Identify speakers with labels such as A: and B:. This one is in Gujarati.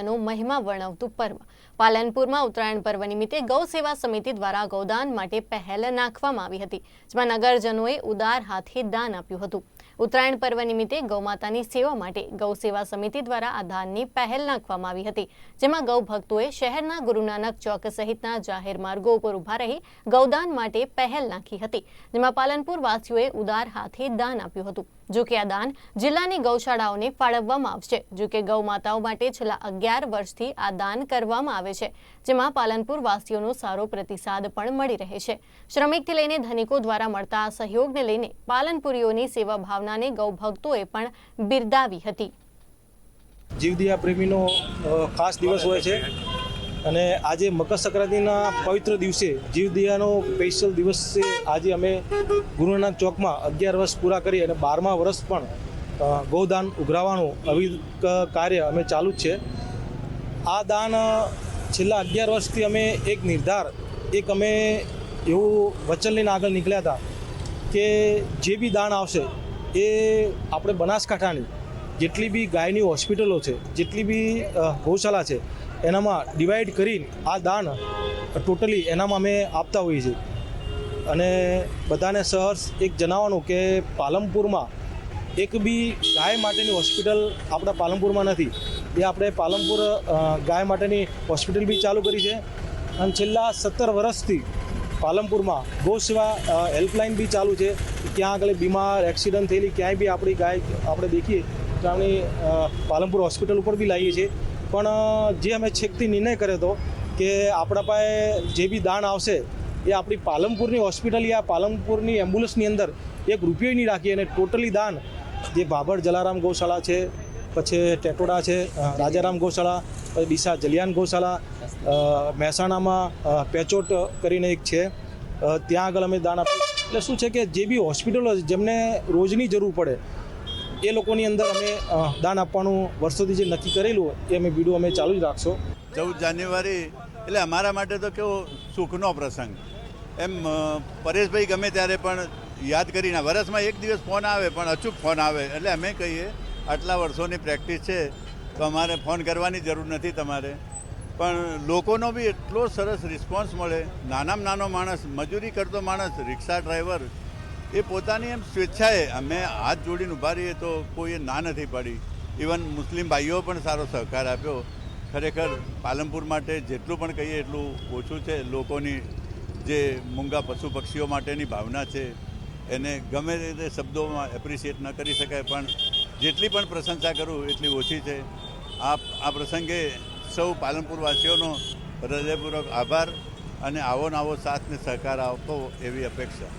A: નો મહિમા વર્ણવતું પર્વ. પાલનપુરમાં ઉત્તરાયણ પર્વ નિમિત્તે ગૌ સેવા સમિતિ દ્વારા ગૌદાન માટે પહેલ નાખવામાં આવી હતી, જેમાં નગરજનોએ ઉદાર હાથે દાન આપ્યું હતું. ઉત્તરાયણ પર્વ નિમિત્તે ગૌમાતાની સેવા માટે ગૌ સેવા સમિતિ દ્વારા આ દાનની પહેલ નાખવામાં આવી હતી, જેમાં ગૌ ભક્તોએ શહેરના ગુરુ નાનક ચોક સહિતના જાહેર માર્ગો ઉપર ઊભા રહી ગૌદાન માટે પહેલ નાખી હતી, જેમાં પાલનપુર વાસીઓએ ઉદાર હાથે દાન આપ્યું હતું. જો કે આ દાન જિલ્લાની ગૌશાળાઓને ફાળવવામાં આવશે. જોકે ગૌમાતાઓ માટે છેલ્લા અગિયાર વર્ષથી આ દાન કરવામાં આવે છે, જેમાં પાલનપુર વાસીઓનો સારો પ્રતિસાદ પણ મળી રહે છે. શ્રમિકથી લઈને ધનિકો દ્વારા મળતા આ સહયોગને લઈને પાલનપુરીઓની સેવા ભાવનાને ગૌભક્તોએ પણ બિરદાવી હતી.
B: જીવદિયા પ્રેમીનો ખાસ દિવસ હોય છે. અને આજે મકર સંક્રાંતિના પવિત્ર દિવસે જીવદિયાનો સ્પેશિયલ દિવસે આજે અમે ગુરુનાથ ચોકમાં અગિયાર વર્ષ પૂરા કરી અને બારમા વર્ષ પણ ગૌદાન ઉઘરાવવાનું આવી કાર્ય અમે ચાલુ જ છે. આ દાન છેલ્લા અગિયાર વર્ષથી અમે એક નિર્ધાર, એક અમે એવું વચન લઈને આગળ નીકળ્યા હતા કે જે બી દાન આવશે એ આપણે બનાસકાંઠાની જેટલી બી ગાયની હોસ્પિટલો છે, જેટલી બી ગૌશાળા છે, એનામાં ડિવાઈડ કરીને આ દાન ટોટલી એનામાં અમે આપતા હોઈએ છીએ. અને બધાને સહર્ષ એક જણાવવાનું કે પાલનપુરમાં એક બી ગાય માટેની હોસ્પિટલ આપણા પાલનપુરમાં નથી. એ આપણે પાલનપુર ગાય માટેની હોસ્પિટલ બી ચાલુ કરી છે. અને છેલ્લા સત્તર વર્ષથી પાલનપુરમાં ગૌ સેવા હેલ્પલાઇન બી ચાલુ છે. ક્યાં આગળ બીમાર એક્સિડન્ટ થયેલી, ક્યાંય બી આપણી ગાય, આપણે દેખીએ તો પાલનપુર હોસ્પિટલ ઉપર બી લાવીએ છીએ. પણ જે અમે છેકથી નિર્ણય કર્યો હતો કે આપણા પાસે જે બી દાન આવશે, એ આપણી પાલનપુરની હોસ્પિટલ યા પાલનપુરની એમ્બ્યુલન્સની અંદર એક રૂપિયો નહીં રાખીએ અને ટોટલી દાન. જે બાબર જલારામ ગૌશાળા છે, પછી ટેટોડા છે રાજારામ ગૌશાળા, પછી ડીસા જલિયાન ગૌશાળા મહેસાણામાં પેચોટ કરીને એક છે. ત્યાં આગળ અમે દાન આપ્યું એટલે શું છે કે જે બી હોસ્પિટલો જેમને રોજની જરૂર પડે એ લોકોની અંદર અમે દાન આપવાનું વર્ષોથી જે નક્કી કરેલું એ અમે બીડું અમે ચાલુ જ રાખશો.
C: ચૌદ જાન્યુઆરી, એટલે અમારા માટે તો કેવો સુખનો પ્રસંગ. એમ પરેશભાઈ ગમે ત્યારે પણ યાદ કરીને વર્ષમાં એક દિવસ ફોન આવે, પણ અચૂક ફોન આવે. એટલે અમે કહીએ, આટલા વર્ષોની પ્રેક્ટિસ છે, તો અમારે ફોન કરવાની જરૂર નથી તમારે. પણ લોકોનો બી એટલો સરસ રિસ્પોન્સ મળે. નાનામાં નાનો માણસ, મજૂરી કરતો માણસ, રિક્ષા ડ્રાઈવર એ પોતાની એમ સ્વેચ્છાએ અમે હાથ જોડીને ઊભા રહીએ તો કોઈએ ના નથી પાડી. ઇવન મુસ્લિમ ભાઈઓ પણ સારો સહકાર આપ્યો. ખરેખર પાલનપુર માટે જેટલું પણ કહીએ એટલું ઓછું છે. લોકોની જે મૂંગા પશુ પક્ષીઓ માટેની ભાવના છે, એને ગમે તે શબ્દોમાં એપ્રિશિએટ ન કરી શકાય, પણ જેટલી પણ પ્રશંસા કરું એટલી ઓછી છે. આ આ પ્રસંગે સૌ પાલનપુરવાસીઓનો હૃદયપૂર્વક આભાર અને આવો ને આવો સાથ ને સહકાર આપો એવી અપેક્ષા.